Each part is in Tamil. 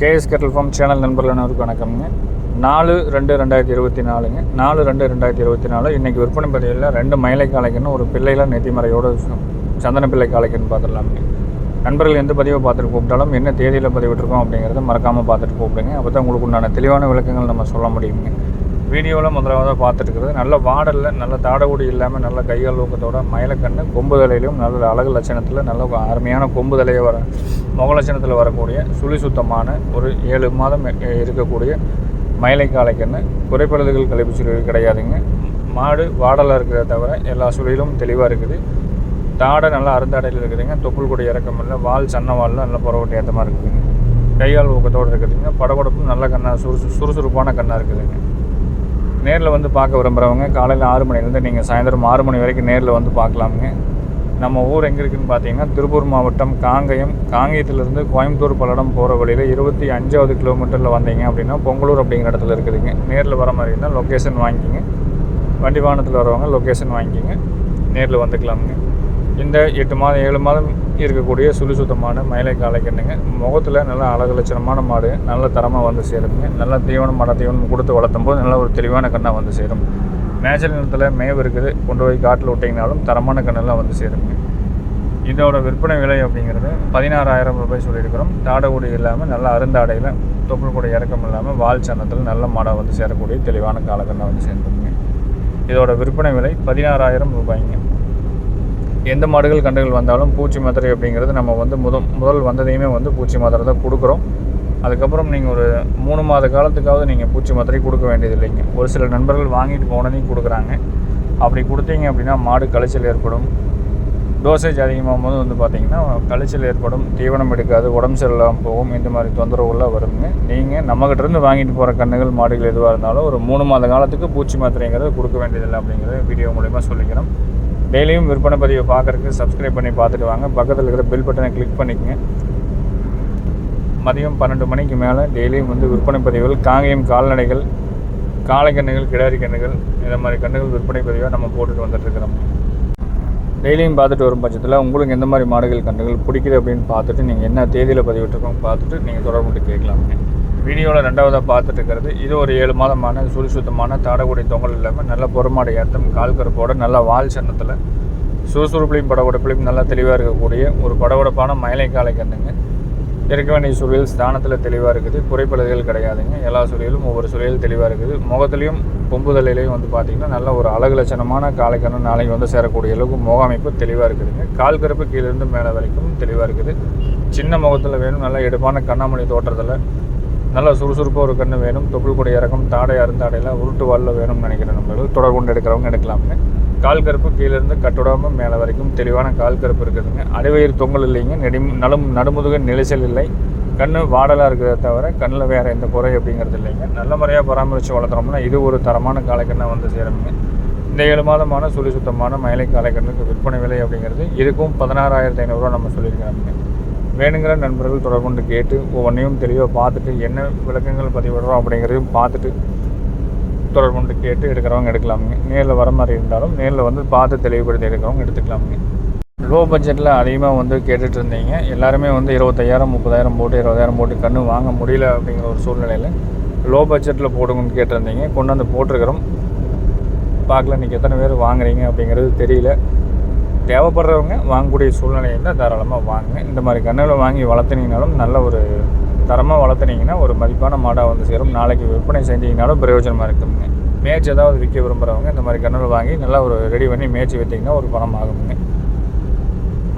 கேஎஸ் கெட்டல் ஃபார்ம் சேனல் நண்பர்கள் அனைவருக்கும் வணக்கம்ங்க. நாலு ரெண்டு ரெண்டாயிரத்தி இருபத்தி நாலுங்க. நாலு ரெண்டு ரெண்டாயிரத்தி இருபத்தி நாலு. இன்றைக்கி விற்பனை பதிவில் ரெண்டு மயிலை காளைக்குன்னு ஒரு பிள்ளையில நெத்திமறையோட சந்தன பிள்ளை காலைக்குன்னு பார்த்துடலாமுங்க. நண்பர்கள் எந்த பதிவை பார்த்துட்டு கூப்பிட்டாலும் என்ன தேதியில் பதிவிட்டிருக்கோம் அப்படிங்கிறத மறக்காமல் பார்த்துட்டு கூப்பிடுங்க. அப்போ தான் உங்களுக்கு உண்டான தெளிவான விளக்கங்கள் நம்ம சொல்ல முடியுங்க. வீடியோவில் முதலாவதாக பார்த்துட்டு நல்ல வாடலில் நல்ல தாடகுடி இல்லாமல் நல்ல கைகள் ஊக்கத்தோட மயிலக்கண்ணு கொம்பு தலையிலையும் நல்ல அழகு லட்சணத்தில் நல்ல அருமையான கொம்பு தலையை வர முக லட்சணத்தில் வரக்கூடிய சுழி சுத்தமான ஒரு ஏழு மாதம் இருக்கக்கூடிய மயிலை காலைக்கண்ணு குறைப்பழுதுகள் கழிப்பு சுழி கிடையாதுங்க. மாடு வாடலாக இருக்கிறத தவிர எல்லா சுழியிலும் தெளிவாக இருக்குது. தாடை நல்லா அருந்தாடையில் இருக்குதுங்க. தொப்புள் கொடி இறக்கம் இல்லை வால் சன்ன வாலில் நல்ல புறவட்டி ஏற்றமாக இருக்குதுங்க. கையால் ஊக்கத்தோடு இருக்குதுங்க. படபடப்பும் நல்ல கண்ணாக சுறுசு சுறுசுறுப்பான கண்ணாக இருக்குதுங்க. நேரில் வந்து பார்க்க விரும்புகிறவங்க காலையில் ஆறு மணிலேருந்து நீங்கள் சாயந்தரம் ஆறு மணி வரைக்கும் நேரில் வந்து பார்க்கலாமுங்க. நம்ம ஊர் எங்கே இருக்குதுன்னு பார்த்தீங்கன்னா திருப்பூர் மாவட்டம் காங்கயம். காங்கயத்திலிருந்து கோயம்புத்தூர் பல்லடம் போகிற வழியில் இருபத்தி அஞ்சாவது கிலோமீட்டரில் வந்தீங்க அப்படின்னா பொங்கலூர் அப்படிங்கிற இடத்துல இருக்குதுங்க. நேரில் வர மாதிரி இருந்தால் லொக்கேஷன் வாங்கிக்கிங்க. வண்டி வாகனத்தில் வரவங்க லொக்கேஷன் வாங்கிக்கிங்க. நேரில் வந்துக்கலாமுங்க. இந்த எட்டு மாதம் ஏழு மாதம் இருக்கக்கூடிய சுழி சுத்தமான மயிலை காலைக்கண்ணுங்க முகத்தில் நல்ல அழகு லட்சணமான மாடு நல்ல தரமாக வந்து சேருங்க நல்ல தீவனம் மட தீவனம் கொடுத்து வளர்த்தும் போது நல்ல ஒரு தெளிவான கண்ணாக வந்து சேரும். மேய்ச்சல் நிலத்தில் மேவு இருக்குது. கொண்டு போய் காட்டில் விட்டிங்கனாலும் தரமான கண்ணெல்லாம் வந்து சேருங்க இதோட விற்பனை விலை அப்படிங்கிறது பதினாறாயிரம் ரூபாய் சொல்லியிருக்கிறோம். தாடகுடி இல்லாமல் நல்ல அருந்தாடையில் தொப்புள் கூட இறக்கம் இல்லாமல் வால் சன்னத்தில் நல்ல மாடாக வந்து சேரக்கூடிய தெளிவான காலக்கண்ணை வந்து சேர்ந்துருங்க இதோட விற்பனை விலை பதினாறாயிரம் ரூபாய்ங்க. எந்த மாடுகள் கண்டுகள் வந்தாலும் பூச்சி மாத்திரை அப்படிங்கிறது நம்ம வந்து முதல் முதல் வந்ததையுமே வந்து பூச்சி மாத்திரை தான் கொடுக்குறோம். அதுக்கப்புறம் நீங்கள் ஒரு மூணு மாத காலத்துக்காவது நீங்கள் பூச்சி மாத்திரை கொடுக்க வேண்டியது இல்லைங்க ஒரு சில நண்பர்கள் வாங்கிட்டு போனதையும் கொடுக்குறாங்க. அப்படி கொடுத்தீங்க அப்படின்னா மாடு களைச்சல் ஏற்படும். டோசேஜ் அதிகமாகும் போது வந்து பார்த்திங்கன்னா களைச்சல் ஏற்படும். தீவனம் எடுக்காது உடம்பு சரியில்லாமல் போகும். இந்த மாதிரி தொந்தரவுகள்லாம் வருங்க. நீங்கள் நம்மகிட்டேருந்து வாங்கிட்டு போகிற கண்ணுகள் மாடுகள் எதுவாக இருந்தாலும் ஒரு மூணு மாத காலத்துக்கு பூச்சி மாத்திரைங்கிறத கொடுக்க வேண்டியதில்லை அப்படிங்கிறத வீடியோ மூலிமா சொல்லிக்கிறோம். டெய்லியும் விற்பனை பதிவை பார்க்குறதுக்கு சப்ஸ்கிரைப் பண்ணி பார்த்துட்டு வாங்க. பக்கத்தில் இருக்கிற பெல் பட்டனை கிளிக் பண்ணிக்கங்க. மதியம் பன்னெண்டு மணிக்கு மேலே டெய்லியும் வந்து விற்பனை பதிவுகள் காங்கேயம் கால்நடைகள் காளை கண்ணுகள் கிடாரி கண்ணுகள் இந்த மாதிரி கண்ணுகள் விற்பனை பதிவாக நம்ம போட்டுட்டு வந்துட்டு இருக்கிறோம். டெய்லியும் பார்த்துட்டு வரும் பட்சத்தில் உங்களுக்கு எந்த மாதிரி மாடுகள் கண்டுகள் பிடிக்குது அப்படின்னு பார்த்துட்டு நீங்கள் என்ன தேதியில் பதிவிட்டிருக்கோம் பார்த்துட்டு நீங்கள் தொடர்பு கொண்டு கேட்கலாமுங்க வீடியோவில் ரெண்டாவதாக பார்த்துட்டு இருக்கிறது. இது ஒரு ஏழு மாதமான சுழி சுத்தமான தாடகுடி தொங்கல் இல்லாமல் நல்ல பொறுமாடு ஏற்றம் கால் கருப்போட நல்ல வால் சன்னத்தில் சுறுசுறுப்புலையும் படகுடப்புலையும் நல்லா தெளிவாக இருக்கக்கூடிய ஒரு படகுடப்பான மயிலை காலை கண்ணுங்க. இருக்க வேண்டிய சுழியல் ஸ்தானத்தில் தெளிவாக இருக்குது. குறைப்பழுதுகள் கிடையாதுங்க. எல்லா சுழியிலும் ஒவ்வொரு சுழியல் தெளிவாக இருக்குது. முகத்துலேயும் பொம்புதலையிலையும் வந்து பார்த்திங்கன்னா நல்ல ஒரு அழகு லட்சணமான காலைக்கண்ணு நாளைக்கு வந்து சேரக்கூடிய அளவுக்கு முக அமைப்பு தெளிவாக இருக்குதுங்க. கால் கருப்பு கீழேருந்து மேலே வரைக்கும் தெளிவாக இருக்குது. சின்ன முகத்தில் வேணும். நல்ல எடுப்பான கண்ணாமணி தோற்றத்தில் நல்ல சுறுசுறுப்பாக ஒரு கண்ணு வேணும். தொப்புள் கொடி இறக்கம் தாடை அருந்தாடையில் உருட்டு வாலில் வேணும்னு நினைக்கிற நம்பர்கள் தொடர் கொண்டு எடுக்கிறவங்க எடுக்கலாமுங்க கால் கருப்பு கீழேருந்து கட்டுடாமல் மேலே வரைக்கும் தெளிவான கால் கருப்பு இருக்குதுங்க. அடிவயிறு தொங்கல் இல்லைங்க. நெடி நலம் நடுமுதுக நிலைச்சல் இல்லை. கண் வாடலாக இருக்கிறத தவிர கண்ணில் வேறு எந்த குறை அப்படிங்கிறது இல்லைங்க. நல்ல முறையாக பராமரித்து வளர்த்துறோம்னா இது ஒரு தரமான காலைக்கண்ணை வந்து சேருங்க இந்த ஏழு மாதமான சுழி சுத்தமான மயிலை காலைக்கண்ணுக்கு விற்பனை விலை அப்படிங்கிறது இதுக்கும் பதினாறாயிரத்தி ஐநூறுரூவா நம்ம சொல்லியிருக்காங்க வேணுங்கிற நண்பர்கள் தொடர்பு கேட்டு ஒவ்வொன்றையும் தெளிவாக பார்த்துட்டு என்ன விளக்கங்கள் பதிவிடுறோம் அப்படிங்கிறதையும் பார்த்துட்டு தொடர்பு கேட்டு எடுக்கிறவங்க எடுக்கலாமுங்க. நேரில் வர மாதிரி இருந்தாலும் நேரில் வந்து பார்த்து தெளிவுபடுத்தி எடுக்கிறவங்க எடுத்துக்கலாமுங்க. லோ பட்ஜெட்டில் அதிகமாக வந்து கேட்டுட்டு இருந்தீங்க. எல்லாருமே வந்து இருபத்தையாயிரம் முப்பதாயிரம் போட்டு இருபதாயிரம் போட்டு கன்று வாங்க முடியல அப்படிங்கிற ஒரு சூழ்நிலையில் லோ பட்ஜெட்டில் போடுங்கன்னு கேட்டிருந்தீங்க. கொண்டு வந்து போட்டிருக்கிறோம். பார்க்கல இன்றைக்கி எத்தனை பேர் வாங்குறீங்க அப்படிங்கிறது தெரியல. தேவைப்படுறவங்க வாங்கக்கூடிய சூழ்நிலை இருந்தால் தாராளமாக வாங்குங்க. இந்த மாதிரி கன்றுகளை வாங்கி வளர்த்துனீங்கனாலும் நல்ல ஒரு தரமாக வளர்த்துனீங்கன்னா ஒரு மதிப்பான மாடாக வந்து சேரும். நாளைக்கு விற்பனை செஞ்சீங்கனாலும் பிரயோஜனமாக இருக்குங்க. மேட்ச் ஏதாவது விற்க விரும்புகிறவங்க இந்த மாதிரி கன்றுகள் வாங்கி நல்லா ஒரு ரெடி பண்ணி மேட்ச் விற்றிங்கன்னா ஒரு பணம் ஆகுங்க.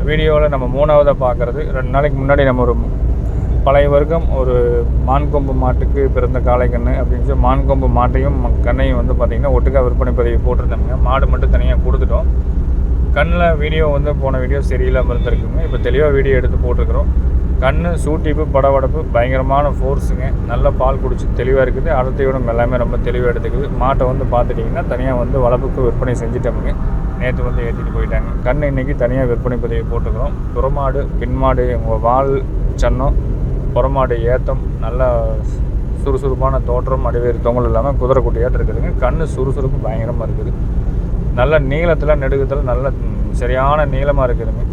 வீடியோவில் நம்ம மூணாவதாக பார்க்குறது ரெண்டு நாளைக்கு முன்னாடி நம்ம ஒரு பழைய வர்க்கம் ஒரு மான்கொம்பு மாட்டுக்கு பிறந்த காளை கன்று அப்படின்னு சொல்லி மான்கொம்பு மாட்டையும் கண்ணையும் வந்து பார்த்திங்கன்னா ஒட்டுக்கா விற்பனை பதிவு போட்டிருந்தாங்க மாடு மட்டும் தனியாக கொடுத்துட்டோம். கண்ணில் வீடியோ வந்து போன வீடியோ சரியில்லாமல் இருந்திருக்குங்க. இப்போ தெளிவாக வீடியோ எடுத்து போட்டிருக்கிறோம். கண் சூட்டிப்பு படவடப்பு பயங்கரமான ஃபோர்ஸுங்க நல்ல பால் குடிச்சு தெளிவாக இருக்குது. அடர்த்தியோடும் எல்லாமே ரொம்ப தெளிவாக எடுத்துக்குது. மாட்டை வந்து பார்த்துட்டிங்கன்னா தனியாக வந்து வளர்ப்புக்கு விற்பனை செஞ்சுட்டோமுங்க. நேற்று வந்து ஏற்றிட்டு போயிட்டாங்க. கண் இன்றைக்கி தனியாக விற்பனை பதிவு போட்டுக்கிறோம் புறமாடு பின்மாடு உங்கள் வால் சன்னம் புறமாடு ஏத்தம் நல்லா சுறுசுறுப்பான தோற்றம் அடிவேறு தொங்கல் இல்லாமல் குதிரை குட்டியாட்டு இருக்குதுங்க. கண் சுறுசுறுப்பு பயங்கரமாக இருக்குது. நல்ல நீளத்தில் நெடுகுத்தில் நல்ல சரியான நீளமாக இருக்குதுங்க.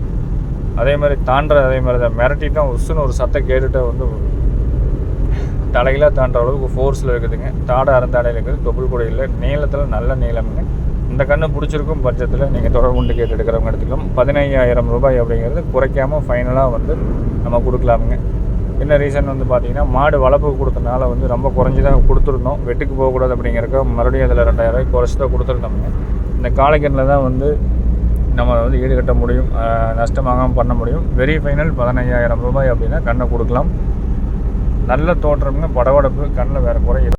அதே மாதிரி தாண்டுற அதே மாதிரி தான் மிரட்டிட்டோம் உசுன்னு ஒரு சத்தம் கேட்டுட்டு வந்து தலையில் தாண்டுற அளவுக்கு ஃபோர்ஸில் இருக்குதுங்க. தாடை அறந்தாடையில் இருக்குது தொப்புள் கூட இல்லை. நீளத்தில் நல்ல நீளம்ங்க. இந்த கண்ணு பிடிச்சிருக்கும் பட்சத்தில் நீங்கள் தொடர்புண்டு கேட்டு எடுக்கிறவங்க எடுத்துக்கலாம். பதினையாயிரம் ரூபாய் அப்படிங்கிறது குறைக்காம ஃபைனலாக வந்து நம்ம கொடுக்கலாமுங்க. என்ன ரீசன் வந்து பார்த்தீங்கன்னா மாடு வளர்ப்பு கொடுத்தனால வந்து ரொம்ப குறைஞ்சி தான் கொடுத்துருந்தோம். வெட்டுக்கு போகக்கூடாது அப்படிங்கிறக்க மறுபடியும் அதில் ரெண்டாயிரம் குறைச்சி தான் கொடுத்துருந்தோம்ங்க இந்த காளைக்கண்ணில் தான் வந்து நம்ம வந்து ஈடுகட்ட முடியும் நஷ்டமாகாமல் பண்ண முடியும். வெரி ஃபைனல் பதினஞ்சாயிரம் ரூபாய் அப்படின்னா கண்ணை கொடுக்கலாம். நல்ல தோற்றம்னு படபடப்பு கண்ணில் வேறு குறை இல்லை.